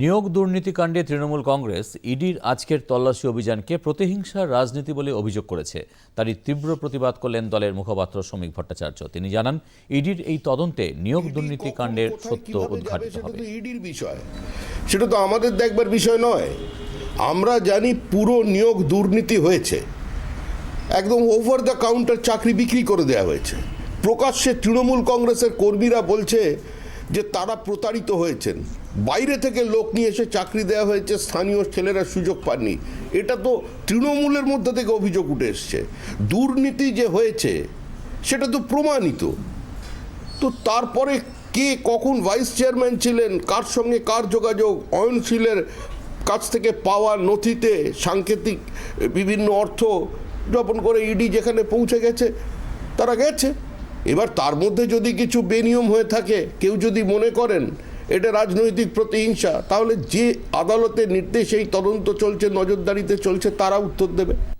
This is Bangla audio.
নিয়োগ দুর্নীতিকাণ্ডে তৃণমূল কংগ্রেস ইডির আজকের তল্লাশি অভিযানকে প্রতিহিংসার রাজনীতি বলে অভিযোগ করেছে। তারই তীব্র প্রতিবাদ করলেন দলের মুখপাত্র শ্রমিক ভট্টাচার্য। তিনি জানান ইডির এই তদন্তে নিয়োগ দুর্নীতি কাণ্ডের কোথায় সত্য উদ্ঘাটিত হবে। ইডির বিষয়। সেটা তো আমাদের দেখবার বিষয় নয়। আমরা জানি পুরো নিয়োগ দুর্নীতি হয়েছে। একদম ওভার দ্য কাউন্টার চাকরি বিক্রি করে দেওয়া হয়েছে। প্রকাশ্যে তৃণমূল কংগ্রেসের কর্মীরা বলছে যে তারা প্রতারিত হয়েছেন। বাইরে থেকে লোক নিয়ে এসে চাকরি দেওয়া হয়েছে, স্থানীয় ছেলেরা সুযোগ পাননি। এটা তো তৃণমূলের মধ্যে থেকে অভিযোগ উঠে এসছে। দুর্নীতি যে হয়েছে, সেটা তো প্রমাণিত। তো তারপরে কে কখন ভাইস চেয়ারম্যান ছিলেন, কার সঙ্গে কার যোগাযোগ, অয়নশীলের কাছ থেকে পাওয়া নথিতে সাংকেতিক বিভিন্ন অর্থ যাপন করে ইডি যেখানে পৌঁছে গেছে, তারা গেছে। এবার তার মধ্যে যদি কিছু বেনিয়ম হয়ে থাকে, কেউ যদি মনে করেন এটা রাজনৈতিক প্রতিহিংসা, তাহলে যে আদালতের নির্দেশে এই তদন্ত চলছে, নজরদারিতে চলছে, তারা উত্তর দেবে।